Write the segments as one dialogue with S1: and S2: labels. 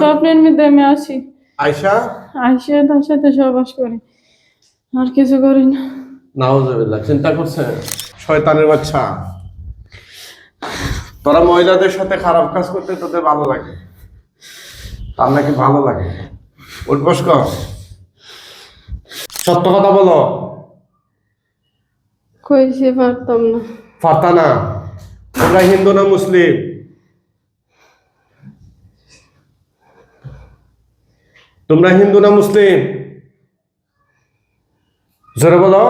S1: স্বপ্নের মধ্যে আমি আসি তার সাথে সহবাস করি। আর কিছু করি না।
S2: নাউজুবিল্লাহ চিন্তা করছে শয়তানের বাচ্চা। তোরা মহিলাদের সাথে খারাপ কাজ করতে তোদের ভালো লাগে। তার নাকি ভালো লাগে। উঠবস কর সত্য কথা বলো।
S1: কইছে পারতাম না।
S2: তোমরা হিন্দু না মুসলিম? তোমরা হিন্দু না মুসলিম? জোরে বলো।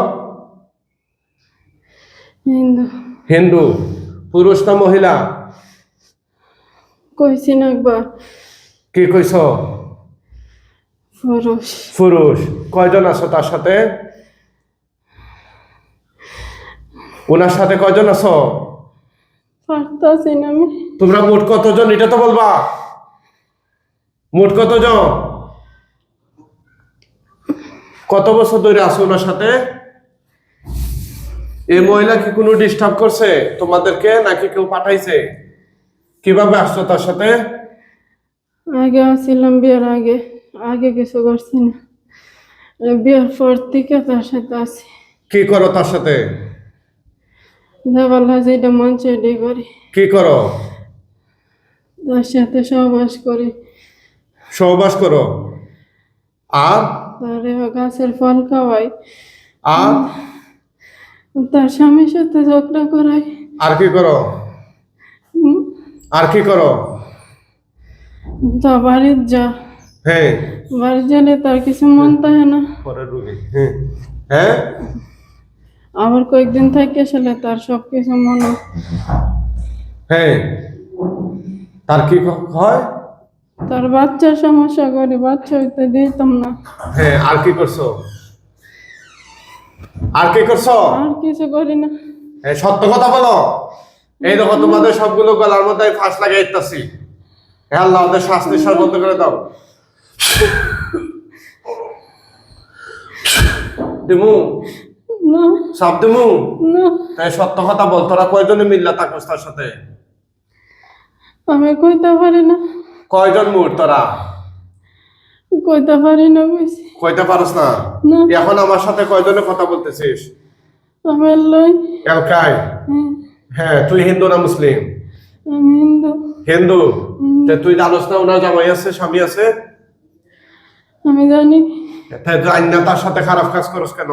S1: হিন্দু।
S2: হিন্দু। পুরুষ না মহিলা?
S1: কইছি না একবার।
S2: কি কইছ?
S1: পুরুষ।
S2: পুরুষ। কয়জন আছো তার সাথে? ওনার সাথে কয়জন আছো?
S1: পারতাছি না আমি।
S2: তোমরা মোট কতজন? এটা তো বলবা। মোট কতজন? কত বছর ধরে আছো ওনার সাথে? এই মহিলা কি কোনো ডিস্টার্ব করছে তোমাদেরকে নাকি কেউ পাঠাইছে? কীভাবে আসছো তার সাথে?
S1: আগে আসছিলাম বিয়ের আগে আগে কিছু করছি না। বিয়ের পর থেকে তার সাথে আছি।
S2: কি করো তার সাথে?
S1: দেওয়ালা যেটা মন সেটাই করি।
S2: কি করো?
S1: তার সাথে সহবাস করি।
S2: সহবাস করো। আর?
S1: তার গাছের ফল খাওয়াই।
S2: আর
S1: তার স্বামীর সাথে ঝগড়া করাই।
S2: আর কি করো? আর কি করো?
S1: তা বাড়ির যা।
S2: হ্যাঁ।
S1: বাড়ি গেলে তার কিছু মন থাকে না।
S2: রুগী হ্যাঁ। হ্যাঁ?
S1: আবার কয়েকদিন থেকে আসলে তার সব কিছু মনে।
S2: হ্যাঁ। তার কি হয়?
S1: তার বাচ্চার সমস্যা করে বাচ্চা হইতে দিতাম না।
S2: হ্যাঁ আর কি করছ? আর কি করছ?
S1: আর কিছু করি না।
S2: হ্যাঁ সত্য কথা বলো। এই দেখো তোমাদের সবগুলো গলার মধ্যে ফাঁস লাগাই ইত্যাসি হ্যাঁ আল্লাহ ওদের শ্বাস নিঃশ্বাস বন্ধ করে দাও। দিমু
S1: না।
S2: সব দিমু
S1: না।
S2: তাই সত্য কথা বল তোরা কয়জনে মিল্লা থাকোস তার সাথে?
S1: আমি কইতে পারি না।
S2: কয়জন মুর তোরা?
S1: কইতে পারি না কইছি
S2: কইতে পারস না? এখন আমার সাথে কয়জনে কথা বলতেছিস?
S1: আমি লই।
S2: এলকাই
S1: হ্যাঁ,
S2: হ্যাঁ তুই হিন্দু না মুসলিম?
S1: আমি হিন্দু।
S2: হিন্দু? তে তুই জানোস না ওনার জামাই আছে স্বামী আছে?
S1: আমি জানি।
S2: তাই জানি না তার সাথে খারাপ কাজ করস কেন?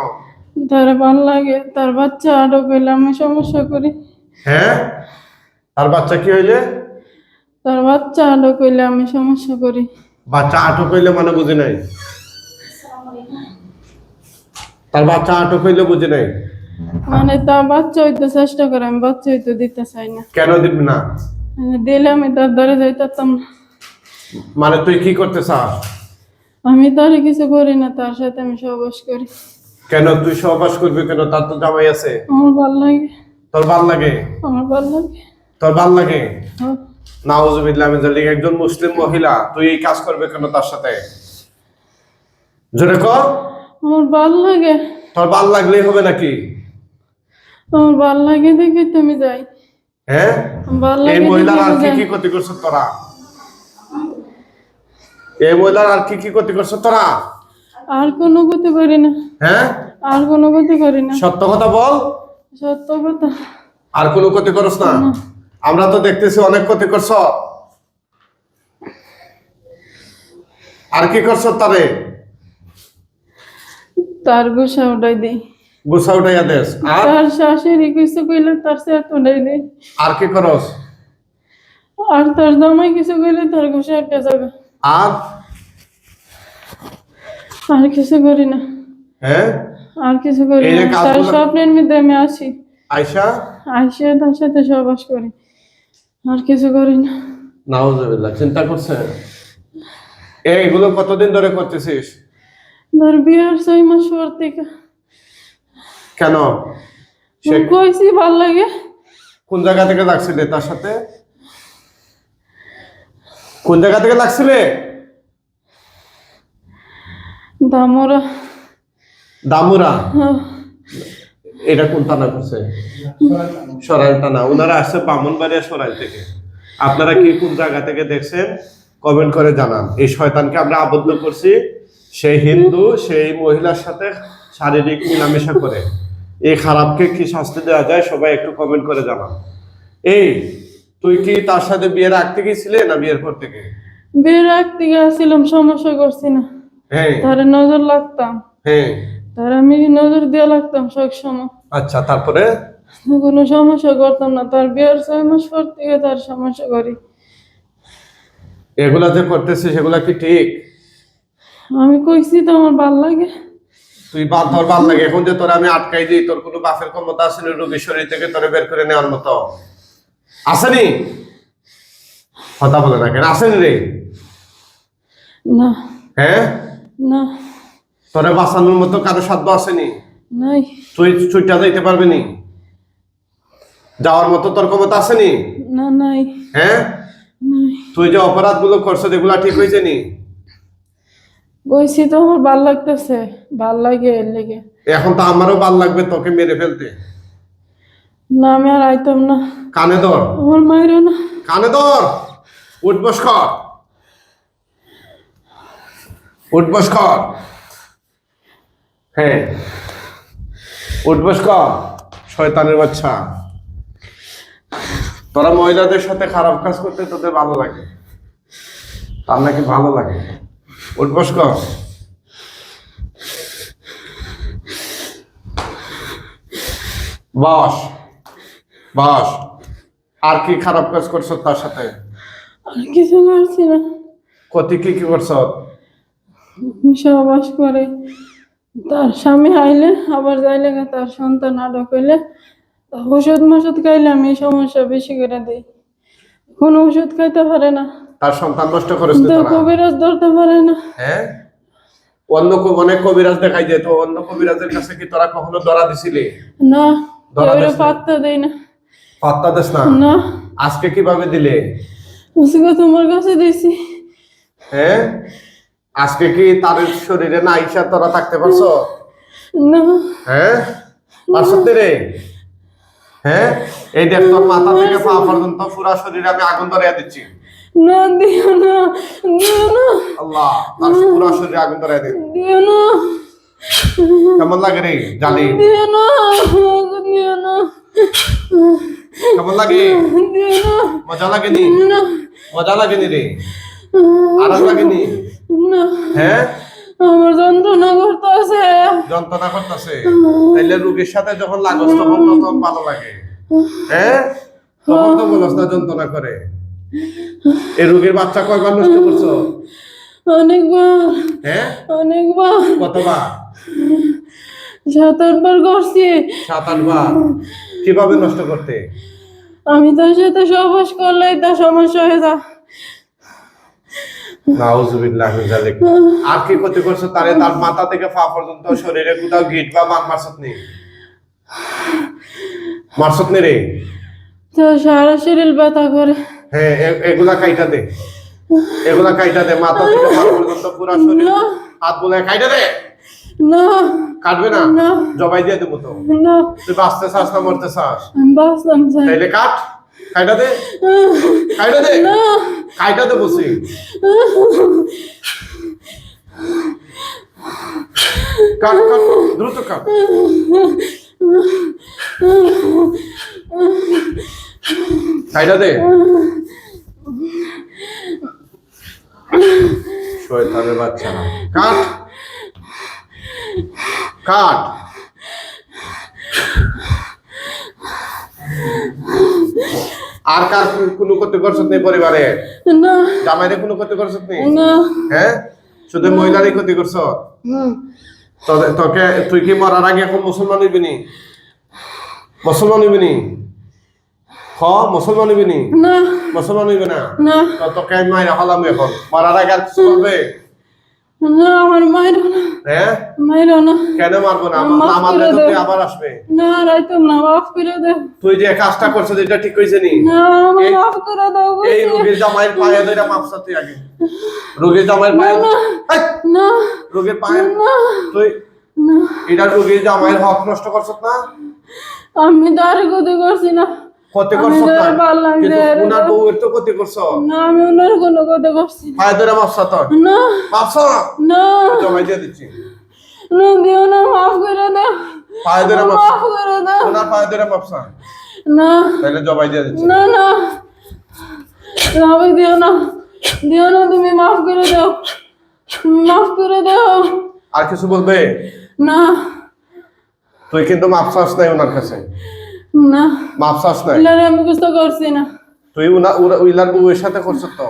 S1: তার ভালো লাগে তার বাচ্চা আটক হইলে আমি সমস্যা করি।
S2: হ্যাঁ? তার বাচ্চা কি হইলে?
S1: তার বাচ্চা আটক হইলে আমি সমস্যা করি।
S2: বাচ্চা আটক হইলে মানে বুঝি নাই? তার বাচ্চা আটক হইলে বুঝি নাই?
S1: মানে তার বাচ্চা হইতে চেষ্টা করে আমি বাচ্চা হইতে দিতে চাই না।
S2: কেন দিবি না?
S1: দিলে আমি তার ধরে যাইতাম না।
S2: মানে তুই কি করতে চাস?
S1: আমি তার কিছু করি না তার সাথে আমি সহবাস করি।
S2: কেন তুই সহবাস করবি কেন? তার তো জামাই আছে।
S1: আমার ভালো লাগে।
S2: তোর ভালো লাগে?
S1: আমার ভালো লাগে।
S2: তোর ভালো লাগে?
S1: হ্যাঁ।
S2: নাউজুবিল্লাহ একজন মুসলিম মহিলা তুই এই কাজ করবে কেন তার সাথে? জোরে কর
S1: আমার ভালো লাগে।
S2: তোর ভালো লাগলেই হবে নাকি?
S1: আমার ভালো লাগে দেখে তুমি যাই।
S2: হ্যাঁ?
S1: ভালো
S2: এই মহিলার আর কি কি ক্ষতি করছ তোরা? এই মহিলার আর কি কি ক্ষতি করছ তোরা?
S1: আর কোনো গতি করি না।
S2: হ্যাঁ?
S1: আর কোনো গতি করি না।
S2: সত্য কথা বল।
S1: সত্য কথা।
S2: আর কোনো ক্ষতি করছ না। আমরা তো দেখতেছি অনেক ক্ষতি করছ। আর কি করছ তারে?
S1: তার গোসা উঠাই দিই
S2: গুছা উঠাইয়া আর?
S1: তার শাশুড়ি কিছু কইলে তার সেট উঠাই দিই
S2: আর কি করস?
S1: আর তার জামাই কিছু কইলে তার গোসা একটা যাবে।
S2: আর?
S1: আর কিছু করি না।
S2: হ্যাঁ
S1: আর কিছু করি না। তার স্বপ্নের মধ্যে আমি আসি
S2: আয়সা
S1: আসে তার সাথে সহবাস করি। আর কিছু করি না
S2: নাউজুবিল্লাহ চিন্তা করছে এইগুলো কতদিন ধরে করতেছিস?
S1: ধর বিয়ার ছয় মাস পর থেকে।
S2: কেন? সে
S1: কইছি ভালো লাগে।
S2: কোন জায়গা থেকে লাগছিলে তার সাথে? কোন জায়গা থেকে লাগছিলে?
S1: দামরা।
S2: দামুরা?
S1: হ্যাঁ,
S2: এটা কোন থানা করছে? সরাইল থানা। ওনারা আসছে বামনবাড়িয়া সরাইল থেকে। আপনারা কি কোন জায়গা থেকে দেখছেন কমেন্ট করে জানান। এই শয়তানকে আমরা আবদ্ধ করছি সেই হিন্দু সেই মহিলার সাথে শারীরিক মেলামেশা করে। এই খারাপকে কি শাস্তি দেওয়া যায় সবাই একটু কমেন্ট করে জানান। এই তুই কি তার সাথে বিয়ে রাখতে গেছিলে না বিয়ের পর থেকে?
S1: বিয়ে রাখতে গেছিলাম সমস্যা করছি না।
S2: হ্যাঁ।
S1: তারে নজর লাগতাম
S2: হ্যাঁ।
S1: তার আমি নজর দিয়ে লাগতাম সব সময়।
S2: আচ্ছা তারপরে?
S1: কোনো সমস্যা করতাম না। তার বিয়ের ছয় মাস পর থেকে তার সমস্যা করি।
S2: এগুলা যে করতেছিস সেগুলা কি ঠিক?
S1: আমি কইছি তো আমার ভালো লাগে।
S2: তুই বাদ ধর ভালো লাগে। এখন যে তোর আমি আটকাই দিই তোর কোনো বাপের ক্ষমতা আছে না? রোগীর শরীর থেকে তোরে বের করে নেওয়ার মতো। আসেনি? কথা বলে না কেন? আসেনি রে?
S1: না।
S2: হ্যাঁ?
S1: না।
S2: তোরে বাঁচানোর মতো কারও সাধ্য আসেনি।
S1: নাই।
S2: তুই ছুটটা যাইতে পারবি নি যাওয়ার মতো তোর ক্ষমতা আসেনি?
S1: না নাই।
S2: হ্যাঁ? তুই যে অপরাধগুলো করছ এগুলা ঠিক হয়েছে নি?
S1: তো আমার ভালো লাগতেছে। ভালো লাগে এর লেগে।
S2: এখন তো আমারও ভালো লাগবে তোকে মেরে ফেলতে।
S1: না আমি আর আইতাম না।
S2: কানে ধর।
S1: আমার মায়েরও না।
S2: কানে ধর। উঠবস কর উঠবস কর হ্যাঁ। উঠবস কর শয়তানের বাচ্চা। তোরা মহিলাদের সাথে খারাপ কাজ করতে তোদের ভালো লাগে। তার নাকি ভালো লাগে। উঠবস কর বস বস আর কি খারাপ কাজ করছ তার সাথে?
S1: আর কিছু করছি না।
S2: কতি কি কি করছ?
S1: সহবাস করে। তার স্বামী আইলে আবার যাইলে তার সন্তান আটক হইলে ওষুধ মষুধ খাইলে আমি এই সমস্যা বেশি করে দিই। কোন ওষুধ খাইতে পারে না।
S2: তার সন্তান নষ্ট করেছে
S1: তো কবিরাজ ধরতে পারে না।
S2: হ্যাঁ? অন্য কো- অনেক কবিরাজ দেখাই যায় তো অন্য কবিরাজের কাছে কি তোরা কখনো ধরা দিছিলি?
S1: না
S2: ধরা
S1: পাত্তা দেয় না।
S2: পাত্তা দেস না?
S1: না।
S2: আজকে কীভাবে দিলে?
S1: আজকে তোমার কাছে দিছি।
S2: হ্যাঁ? আজকে কি তার শরীরে না আইসা তোরা থাকতে পারছ?
S1: না।
S2: হ্যাঁ? পারছ রে? হ্যাঁ? এই দেখ তোর মাথা থেকে পা পর্যন্ত পুরা শরীরে আমি আগুন ধরিয়ে দিচ্ছি।
S1: না দিও না দিও না।
S2: আল্লাহ তার পুরা শরীরে আগুন ধরিয়ে দিচ্ছি
S1: দিও না।
S2: কেমন লাগে রে জালি?
S1: দিও না দিও না।
S2: কেমন লাগে?
S1: দিও না।
S2: মজা লাগেনি?
S1: না।
S2: মজা লাগেনি রে? আরাম লাগেনি?
S1: না।
S2: হ্যাঁ?
S1: আমার যন্ত্রণা করতেছে।
S2: যন্ত্রণা করতেছে। তাইলে রোগীর সাথে যখন লাগস তখন তখন ভালো লাগে। হ্যাঁ? তখন তো বলস না যন্ত্রণা করে। এই রোগীর বাচ্চা কয়বার নষ্ট করছ?
S1: অনেকবার।
S2: হ্যাঁ?
S1: অনেকবার।
S2: কতবার?
S1: সাত আটবার করছি।
S2: সাত আটবার কীভাবে নষ্ট করতে?
S1: আমি তার সাথে সহবাস করলেই তার সমস্যা হয়ে যায়।
S2: আর কি ক্ষতি করছ তারে? তার মাথা থেকে পা পর্যন্ত শরীরে কোথাও গিট বা মার মারছত নেই। মারছত নেই রে?
S1: তো সারা শরীর ব্যথা করে।
S2: হ্যাঁ এগুলা কাইটা দে। এগুলা কাইটা দে। মাথা থেকে পা পর্যন্ত পুরা শরীর। হাত বলে কাইটা দে।
S1: না।
S2: কাটবে না। জবাই দিয়ে দেবো তো।
S1: না।
S2: তুই বাঁচতে চাস না মরতে চাস?
S1: চাই
S2: তাইলে কাট। কাইটা দে কাইটা দে
S1: না।
S2: কাইটা দে বসি। কাট কাট দ্রুত কাট। কাইটা দে শয়তানের বাচ্চা কাট। কাট। আর কার কোনো ক্ষতি করছত নেই পরিবারে?
S1: না।
S2: জামাইরে কোনো ক্ষতি করছত নেই
S1: না।
S2: হ্যাঁ? শুধু মহিলারই ক্ষতি করছ? তোকে তুই কি মরার আগে এখন মুসলমান হইবি নি? মুসলমান হইবি নি? হ মুসলমান হইবি নি?
S1: না।
S2: মুসলমান হইবি না?
S1: না।
S2: তোকে মাইরা হলাম এখন। মরার আগে আর কিছু করবে?
S1: আমার মায়ের
S2: হ্যাঁ?
S1: মায়ের না।
S2: কেন মারবো না?
S1: মাফ
S2: আমার তো
S1: দে।
S2: তুই আবার আসবে।
S1: না রাইতাম না মাফ করে দাও।
S2: তুই যে কাজটা করছিস এটা ঠিক নি?
S1: না মাফ করে দাও
S2: এই রোগীর জামাইয়ের পায়ে ধরে মাপসা তুই আগে। রোগীর জামাইয়ের পায়ে
S1: না, না।
S2: রোগীর পায়ে
S1: না।
S2: তুই
S1: না।
S2: এটা রোগীর জামাইয়ের হক নষ্ট করছত না?
S1: আমি তার ক্ষতি করছি না।
S2: ক্ষতি
S1: আমি
S2: করছ
S1: তো
S2: তাই।
S1: ভালো লাগছে
S2: কিন্তু
S1: আর
S2: উনার বউয়ের তো ক্ষতি করছ
S1: না আমি ওনার কোনো কথা করছি
S2: পায়ে ধরে মাপসা তো
S1: না।
S2: মাপসা
S1: না।
S2: জমাই দিয়ে দিচ্ছি।
S1: না দিও না মাফ করে দাও।
S2: পায়ে ধরে মাপসা
S1: মাফ করে দাও।
S2: ওনার পায়ে ধরে মাপসা
S1: না।
S2: তাহলে জমাই দিয়ে দিচ্ছি।
S1: না না। আমি দিও না। দিও না তুমি মাফ করে দাও। মাফ করে দাও।
S2: আর কিছু বলবে?
S1: না।
S2: তুই কিন্তু মাপসাস নাই ওনার কাছে।
S1: না।
S2: মাপসাস নাই।
S1: ইলার আমি মুখস্থ করছি না।
S2: তুই উনা উইলার বউয়ের সাথে করছ তো?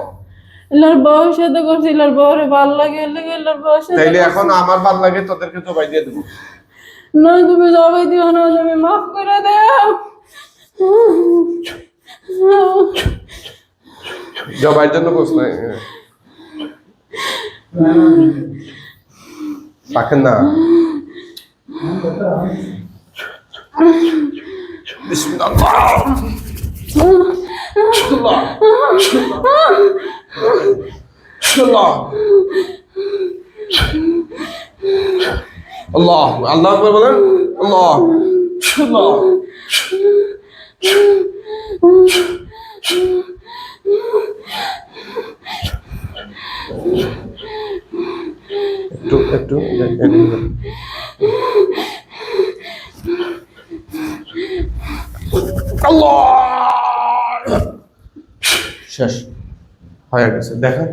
S1: ইলার বউর সাথে করছি ইলার বউরে ভালো লাগে লাগে ইলার বউর সাথে
S2: তাইলে এখন আমার ভালো লাগে তোদেরকে জবাই দিয়ে দেবো।
S1: না তুমি সবাই দিও না তুমি মাফ করে দাও।
S2: জবাইয়ের জন্য কোস নাই। পাকেন না। আল্লাহ আল্লাহ আকবার বলেন আল্লাহ আল্লাহ একটু একটু একটু- আল্লাহ শেষ। হয়ে গেছে। দেখেন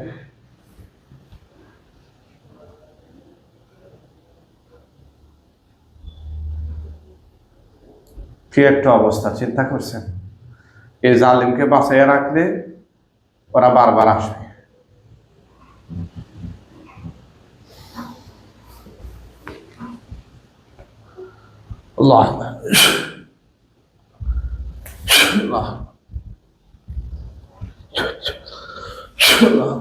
S2: কি একটা অবস্থা, চিন্তা করছেন? এই জালিমকে বাঁচাইয়া রাখলে ওরা বারবার আসবে। আল্লাহ আল্লাহ আল্লাহ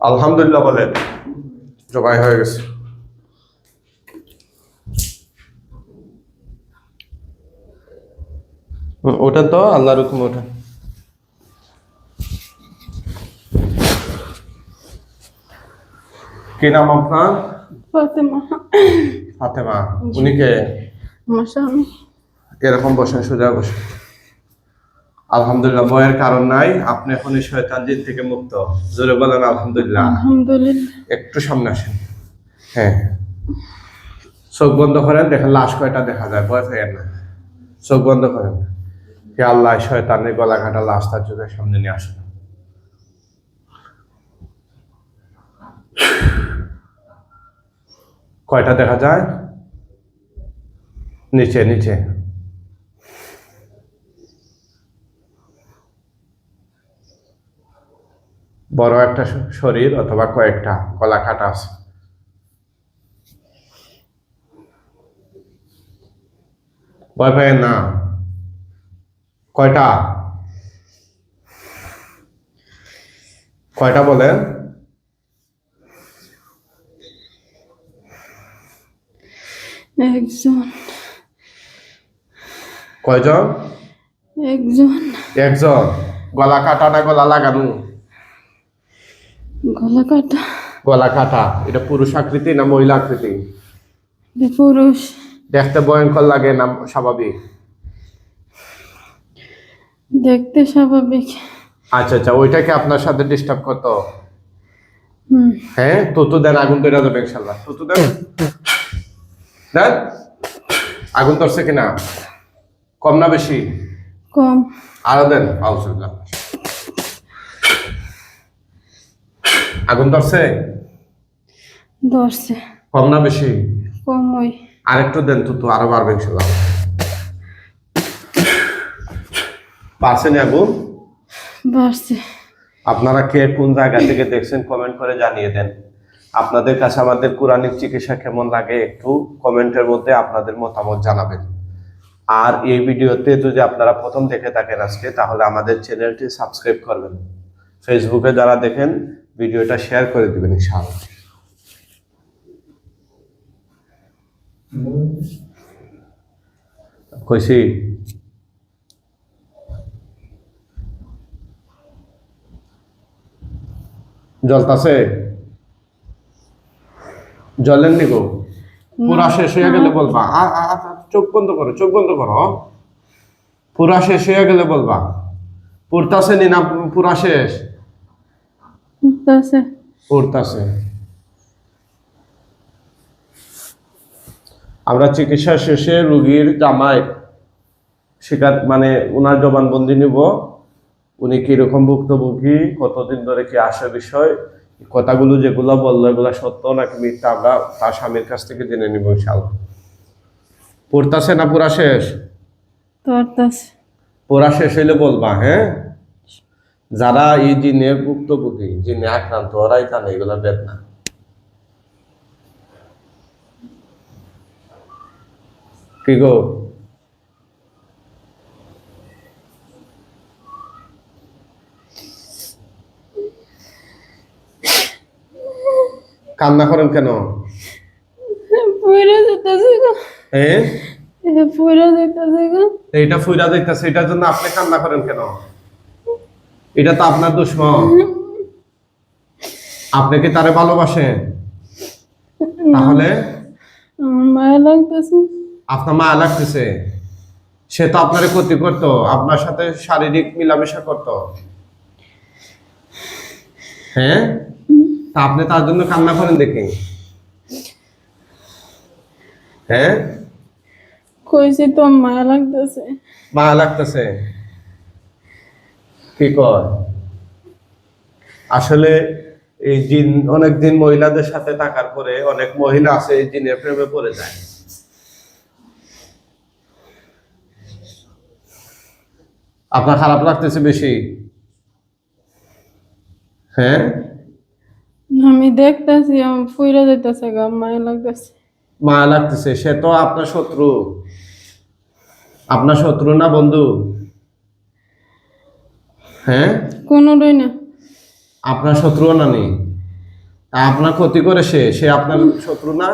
S2: আলহামদুলিল্লাহ বলেন জবাই হয়ে গেছে। ওটা তো আল্লাহর হুকুম ওটা কি নাম আপনার?
S1: ফাতেমা।
S2: ফাতেমা উনি কে?
S1: আমার স্বামী।
S2: এরকম বসেন সোজা বসেন। আলহামদুলিল্লাহ ভয়ের কারণ নাই। আপনি এখন এই শয়তান জিন থেকে মুক্ত। জোরে বলেন আলহামদুলিল্লাহ।
S1: আলহামদুলিল্লাহ।
S2: একটু সামনে আসেন। হ্যাঁ। চোখ বন্ধ করেন দেখেন লাশ কয়টা দেখা যায়। ভয় পেয়েন না। চোখ বন্ধ করেন। হে আল্লাহ শয়তানের গলা কাটা লাশ তার চোখের সামনে নিয়ে আসেন। কয়টা দেখা যায়? নিচে নিচে। বড় একটা শরীর অথবা কয়েকটা গলা কাটা আছে। ভয় পায় না। কয়টা? কয়টা বলেন?
S1: একজন।
S2: কয়জন?
S1: একজন।
S2: একজন। গলা কাটা না গলা লাগানো?
S1: গলা কাটা।
S2: গলা কাটা। এটা পুরুষ আকৃতি না মহিলা আকৃতি?
S1: পুরুষ।
S2: দেখতে ভয়ঙ্কর লাগে না স্বাভাবিক?
S1: দেখতে স্বাভাবিক।
S2: আচ্ছা আচ্ছা ওইটাকে আপনার সাথে ডিস্টার্ব করতো? হ্যাঁ? তুতু দেন আগুন ধরে যাবে ইনশাল্লাহ। তুতু দেন। দেন আগুন ধরছে কিনা? কম না বেশি?
S1: কম।
S2: আরও দেন আউজুল্লাহ আগুন ধরছে?
S1: ধরছে।
S2: কম না বেশি?
S1: কম ওই।
S2: আরেকটু দেন তো তো আরও বাড়বে ইনশাল্লাহ। পারছেন আগুন?
S1: বাড়ছে।
S2: আপনারা কে কোন জায়গা থেকে দেখছেন কমেন্ট করে জানিয়ে দেন। আপনাদের কাছে আমাদের কোরআনিক চিকিৎসা কেমন লাগে একটু কমেন্টের মধ্যে আপনাদের মতামত জানাবেন। আর এই ভিডিওতে যদি আপনারা প্রথম দেখে থাকেন আজকে, তাহলে আমাদের চ্যানেলটি সাবস্ক্রাইব করবেন। ফেসবুকে যারা দেখেন, ভিডিওটা শেয়ার করে দিবেন ইনশাআল্লাহ। কইছি? জলতাছে? জলের নিগো পুরা শেষ হয়ে গেলে বলবা। চোখ বন্ধ করো চোখ বন্ধ করো। পুরা শেষ হয়ে গেলে বলবা। পুরতাছে নি না পুরা শেষ? পড়তাছে আমরা চিকিৎসা শেষে রুগীর জামাই শিকার মানে ওনার জবানবন্দি নিব। উনি কীরকম ভুক্তভোগী কতদিন ধরে কি আসে বিষয় কথাগুলো যেগুলো বলল এগুলো সত্য নাকি মিথ্যা আমরা তার স্বামীর কাছ থেকে জেনে নিব ইনশাল্লাহ পড়তাছে না পুরা শেষ? পড়া শেষ হইলে বলবা হ্যাঁ? যারা এই জিনে ভুক্তভোগী জিনে আক্রান্ত ওরাই জানে এগুলো বেদনা কি গো? কান্না করেন কেন?
S1: পয়রা যেতেছে গো। এ? পয়রা যেতেছে গো।
S2: এইটা ফুইরা দেখতেছে এটার জন্য আপনি কান্না করেন কেন? এটা তো আপনার দুশ্মন। আপনি কি তারে ভালোবাসেন? তাহলে?
S1: মায়া লাগতেছে।
S2: আপনার মায়া লাগতেছে। সে তো আপনার ক্ষতি করতো আপনার সাথে শারীরিক মিলামেশা করতো। হ্যাঁ? তা আপনি তার জন্য কান্না করেন দেখি। হ্যাঁ?
S1: কইছি তো মায়া লাগতেছে।
S2: মায়া লাগতেছে? কি কয়? আসলে এই জিন অনেক দিন মহিলাদের সাথে থাকার পরে অনেক মহিলা আছে এই জিনের প্রেমে পড়ে যায়। আপনার খারাপ লাগতেছে বেশি? হ্যাঁ?
S1: আমি দেখতেছি পয়রা যেতেছে গো মায়া লাগতেছে।
S2: মায়া লাগতেছে সে তো আপনার শত্রু। আপনার শত্রু না বন্ধু? হ্যাঁ?
S1: কোনোটাই না।
S2: আপনার শত্রুও না নেই তা আপনার ক্ষতি করে সে সে আপনার শত্রু না?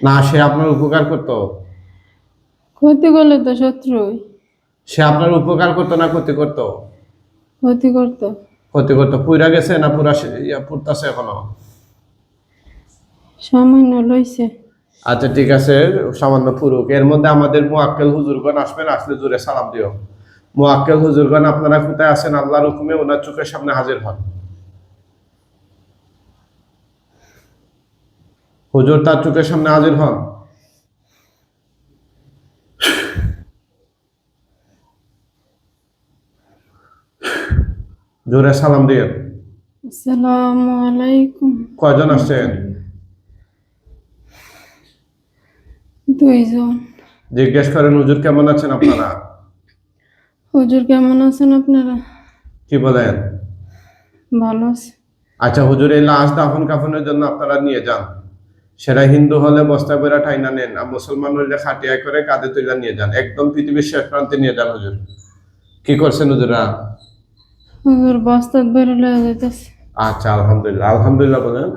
S2: না সে আপনার উপকার করত?
S1: ক্ষতি করলে তো শত্রুই।
S2: সে আপনার উপকার করতো না ক্ষতি করতো?
S1: ক্ষতি করতো।
S2: ক্ষতি করতো পুরা গেছে না পুরা ইয়া পুরতাছে এখনও?
S1: সামান্য লইছে।
S2: আচ্ছা ঠিক আছে সামান্য পুরুক। এর মধ্যে আমাদের মোয়াক্কেল হুজুরগণ আসবেন আসলে জুড়ে সালাম দিও। মোয়াক্কেল হুজুরগণ আপনারা কোথায় আছেন? আল্লাহর হুকুমে ওনার চোখের সামনে হাজির হন। হুজুর তার চোখের সামনে হাজির হন? জোরে সালাম দিয়ে।
S1: আসসালামু আলাইকুম।
S2: কয়জন আসছেন?
S1: দুইজন।
S2: জিজ্ঞেস করেন হুজুর কেমন আছেন আপনারা?
S1: হুজুর কেমন আছেন আপনারা?
S2: কি বলেন?
S1: ভালো আছে।
S2: আচ্ছা হুজুর এই লাশ দাফন কাফনের জন্য আপনারা নিয়ে যান। সেটা হিন্দু হলে বস্তা করে ঠাইনা নেন আর মুসলমান হলে খাটিয়া করে কাঁধে তুলে নিয়ে যান। একদম পৃথিবীর শেষ প্রান্তে নিয়ে যান হুজুর। কি করছেন হুজুরা
S1: হুজুর বস্তাত বের লয়ে যাইতেছে।
S2: আচ্ছা আলহামদুলিল্লাহ। আলহামদুলিল্লাহ বলেন।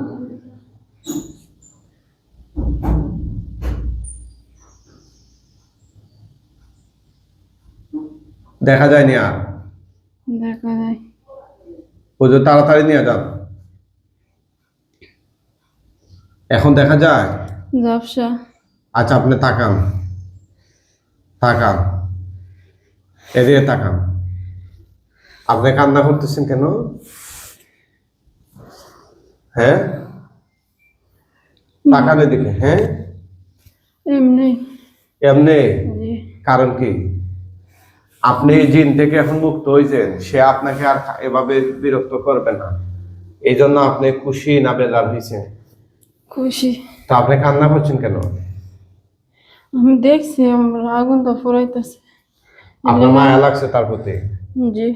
S2: দেখা যায়নি আর?
S1: দেখা যায়।
S2: হুজুর তাড়াতাড়ি নিয়ে যান। এখন দেখা যায়?
S1: জাফসা
S2: আচ্ছা আপনি তাকান। তাকান। এদিকে তাকান। আপনি কান্না করতেছেন কেন? হ্যাঁ? তাকান এদিকে হ্যাঁ?
S1: এমনি।
S2: এমনি? কারণ কি? আপনি জিন থেকে এখন মুক্ত হয়েছেন সে আপনাকে আর এভাবে বিরক্ত করবে না। এই জন্য আপনি খুশি না বেজার হয়েছেন
S1: খুশি।
S2: তা আপনি কান্না করছেন কেন?
S1: আমি দেখছি আমার আগুন তো ফুরাইতেছে।
S2: আপনার মায়া লাগছে তার প্রতি?
S1: জি।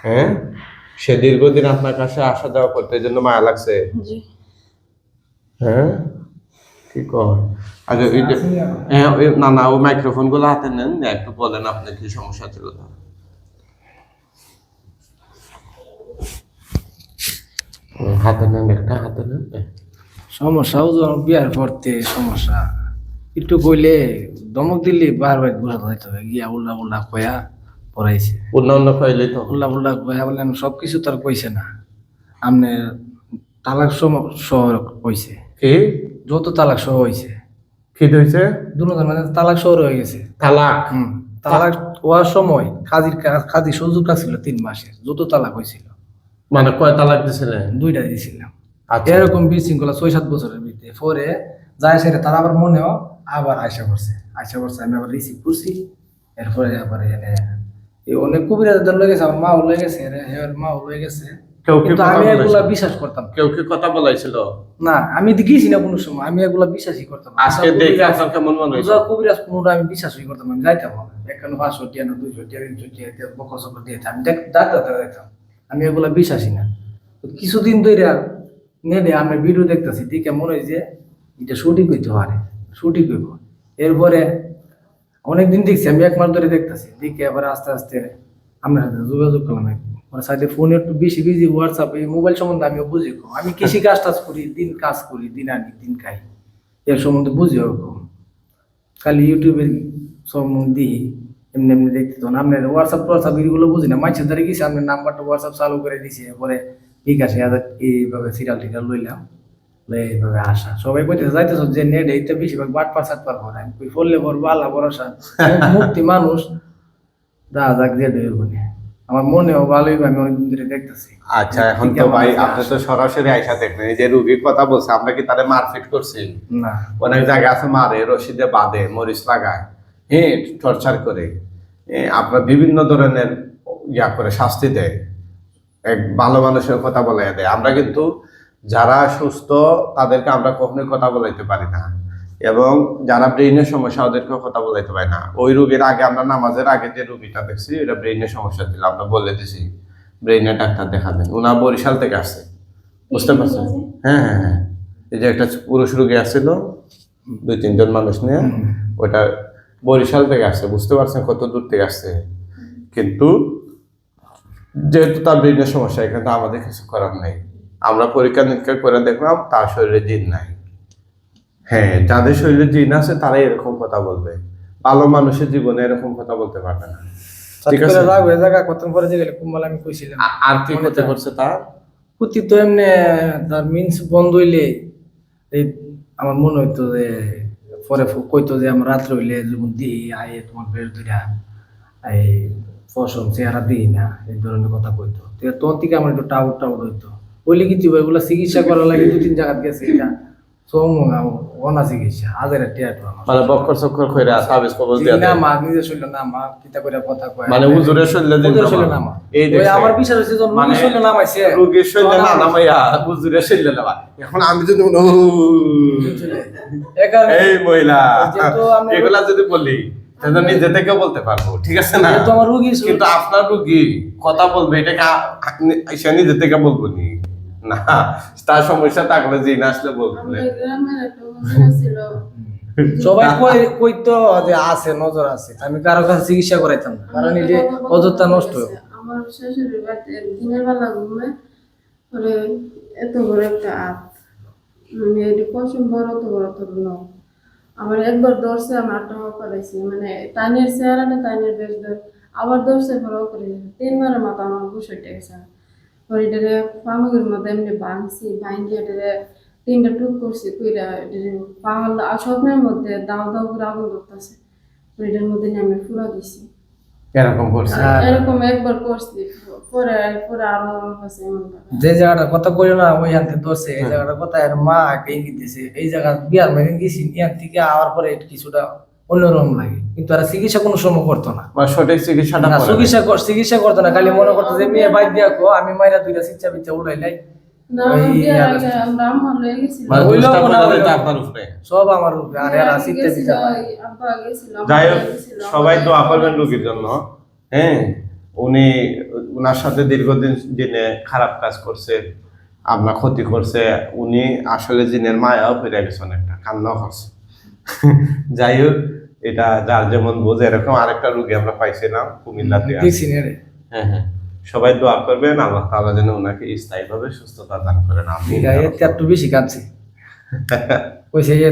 S2: হ্যাঁ? সে দীর্ঘদিন আপনার কাছে আসা যাওয়া করতে এই জন্য মায়া লাগছে। হ্যাঁ? কি কয়? আচ্ছা এই হ্যাঁ, না না ও মাইক্রোফোনগুলো হাতে নেন একটু বলেন আপনার কি সমস্যা ছিল হাতে নেন একটা হাতে নেন
S3: সমস্যা ওজন বিয়ার পড়তে সমস্যা। একটু কইলে দমক দিলে বারবার ঘুরা হইতে হবে গিয়া উল্লা উল্লা কয়া। পড়াইছে।
S2: অন্য অন্য খাইলে তো
S3: উল্লা উল্লা কয়া বলেন সব কিছু তার কইছে না। আমনে তালাক শহর কইছে।
S2: কি?
S3: যত তালাক সহ হয়েছে
S2: কি হয়েছে
S3: দুজন মানে তালাক সহ হয়ে গেছে।
S2: তালাক?
S3: হুম তালাক হওয়ার সময় খাজির খাজি সুযোগ ছিল তিন মাসের যত তালাক হয়েছিল
S2: মানে কয় তালাক দিছিলেন?
S3: দুইটা দিয়েছিলাম
S2: আচ্ছা।
S3: এরকম বিশৃঙ্খলা ছয় সাত বছরের ভিতরে। পরে যায় সেটা তার আবার মনেও আবার আশা করছে। আশা করছে আমি আবার রিসিভ করছি। এরপরে আবার এনে অনেক কবিরাজ দল লয়ে গেছে আমার মা লয়ে গেছে রে হের মা লয়ে গেছে। কিন্তু আমি এগুলা বিশ্বাস করতাম না।
S2: কেউ কি কথা বলাইছিল?
S3: না আমি দেখিছি না কোনো সময় আমি এগুলা বিশ্বাসই করতাম
S2: আজকে দেখে
S3: কবিরাজ-
S2: আপনার কেমন মনে হয়েছে?
S3: কবিরাজ কোনোটা আমি বিশ্বাসই করতাম আমি যাইতাম এখানে পাঁচশো টিয়া না দুইশো টিয়া তিনশো টিয়া বকর দিয়ে আমি দেখ ডাক্তার দেখতাম আমি এগুলা বিশ্বাসী না। কিছুদিন ধরে নেবে আমি ভিডিও দেখতেছি দেখে মনে হয় যে এটা সঠিক হইতে পারে সঠিক হইব। এরপরে অনেকদিন দেখছি আমি এক মাস ধরে দেখতেছি। দেখে এবার আস্তে আস্তে আমরা সাথে যোগাযোগ করলাম আমার সাথে ফোনে একটু বেশি বিজি হোয়াটসঅ্যাপ এই মোবাইল সম্বন্ধে আমিও বুঝি কম। আমি কৃষি কাজ টাজ করি দিন কাজ করি দিন আনি দিন খাই। এর সম্বন্ধে বুঝি ওরকম। খালি ইউটিউবে দিই এমনি এমনি দেখতে তখন আপনার হোয়াটসঅ্যাপ টোয়াটসঅ্যাপ এগুলো বুঝি না। মানুষের দ্বারা গেছি আপনার নাম্বারটা হোয়াটসঅ্যাপ চালু করে দিছি। পরে ঠিক আছে এইভাবে সিরিয়াল টিরিয়াল লইলাম। লই এইভাবে আসা। সবাই কইতেছে যাইতেছ যে নেট এইটা বেশিরভাগ বাট পার সাত পার করে আমি কই ফললে পড়ব আল্লাহ ভরসা। মুক্তি মানুষ। দা যাক দিয়ে দেবে বলে। আমার মনেও ভালোই আমি অনেকদিন ধরে দেখতেছি।
S2: আচ্ছা এখন তো ভাই আপনি তো সরাসরি আইসা দেখবেন। এই যে রুগীর কথা বলছে আমরা কি তাদের মারপিট করছি?
S3: না।
S2: অনেক জায়গায় আছে মারে রশিদে বাঁধে মরিচ লাগায় হ্যাঁ টর্চার করে। এ, আপনার বিভিন্ন ধরনের ইয়া করে শাস্তি দেয়। এক ভালো মানুষের কথা বলে দেয়। আমরা কিন্তু যারা সুস্থ তাদেরকে আমরা কখনোই কথা বলাইতে পারি না। এবং যারা ব্রেইনের সমস্যা ওদেরকেও কথা বলাইতে পারি না। ওই রোগীর আগে আমরা নামাজের আগে যে রুগীটা দেখছি এটা ব্রেইনের সমস্যা ছিল। আমরা বলে দিছি ব্রেইনের ডাক্তার দেখাবেন। ওনা বরিশাল থেকে আসছে। বুঝতে পারছেন? হ্যাঁ হ্যাঁ হ্যাঁ। এই যে একটা পুরুষ রোগী আসছিল দুই তিনজন মানুষ নিয়ে ওটা বরিশাল থেকে আসছে। বুঝতে পারছেন কত দূর থেকে আসছে? কিন্তু যেহেতু তার ব্রেনের সমস্যা এখানে তো আমাদের কিছু করার নেই। আমরা পরীক্ষা নিরীক্ষা করে দেখলাম তার শরীরে জিন নাই। হ্যাঁ যাদের শরীরে জিন আছে তারাই এরকম কথা বলবে। ভালো মানুষের জীবনে এরকম কথা বলতে পারবে না। ঠিক আছে?
S3: রাগ হয়ে জায়গা কত পরে যে গেলে কুম্বাল আমি কইছিলাম।
S2: আর কি ক্ষতি করছে তার?
S3: প্রতি তো এমনি তার মিন্স বন্ধ হইলে এই আমার মনে হইতো যে পরে কইতো যে আমার রাত্রে হইলে যখন দিই আয়ে তোমার বের দুইটা এই ফসল চেহারা দিই না এই ধরনের কথা কইতো। তো থেকে আমার একটু টাউট টাউট হইতো। বলি কি তুই এগুলো চিকিৎসা করার লাগে দু তিন জায়গা গেছে এটা? অনা চিকিৎসা হাজার টিয়াটো
S2: মানে বক্কর চক্কর করে তাবিজ কবজ
S3: জি না মা নিজে শুনলো না মা কিতা করে কথা কয়।
S2: মানে। এই
S3: আমার যখন
S2: মানে না এখন আমি যদি বলি, "ও, এই মহিলা এগুলা যদি বলি তাহলে নিজে থেকে বলতে পারব ঠিক আছে না? কিন্তু আপনার রুগী কথা বলবে এটাকে সে নিজে থেকে বলব নি? না তার সমস্যা থাকলে যে আসলে
S1: ছিল।
S3: সবাই কই কইতো যে আছে নজর আছে। আমি কারও কাছে চিকিৎসা করাইতাম না। কারণ এই যে অযথা নষ্ট হয়।
S1: আমার শাশুড়ি বাড়িতে দিনের বেলা ঘুমে পরে এত বড় একটা আত। মানে এটি পশম বড় তো বড় তো নখ আমার একবার দর্শে আমার আটটা করাইছি। মানে টাইনের চেহারা না টাইনের বেশ আবার দর্শে বড় করে। তিনবার মাথা আমার বসে গেছে। পরে এটারে মধ্যে এমনি ভাঙছি এটারে তিনটা টুক করছি কইরা এটারে আর স্বপ্নের মধ্যে দাও দাও করে আগুন ধরতেছে। এটার মধ্যে ফুলা দিছি।
S2: এরকম করছে?
S1: এরকম একবার করছি পরে পরে আরও।
S3: যে জায়গাটা কথা কইলো না ওই হাতে ধরছে এই জায়গাটা কথা এর মা দিছে এই জায়গা বিয়ার মেদিন গেছি থেকে আওয়ার পরে কিছুটা অন্যরকম লাগে। কিন্তু আর চিকিৎসা কোনো সময় করতো না।
S2: বা সঠিক চিকিৎসাটা
S3: না চিকিৎসা কর- চিকিৎসা করতো না খালি মনে করতো যে মেয়ে বাইক দিয়া কো আমি মাইরা দুইটা চিকিৎসা বিচ্ছা উড়াইলাই
S1: না
S3: ওই
S1: বিয়ের
S3: ইয়ার
S1: আগে আমরা আমার লয়ে গেছিলাম।
S2: মানে
S3: হয় সব আমার
S2: যাই হোক সবাই
S1: আমার
S2: দোয়া করবেন রোগীর জন্য। হ্যাঁ উনি ওনার সাথে দীর্ঘদিন দিনে খারাপ কাজ করছে আপনার ক্ষতি করছে। উনি আসলে জিনের মায়াও ফিরে গেছে অনেকটা কান্নাও করছে। যাই হোক এটা যার যেমন বোঝে এরকম আরেকটা রুগী আমরা পাইছিলাম কুমিল্লাতে হ্যাঁ হ্যাঁ। সবাই দোয়া করবেন আল্লাহ তাআলা যেন ওনাকে স্থায়ীভাবে সুস্থতা দান করেন আমি
S3: বেশি কাঁদছি কইছে যে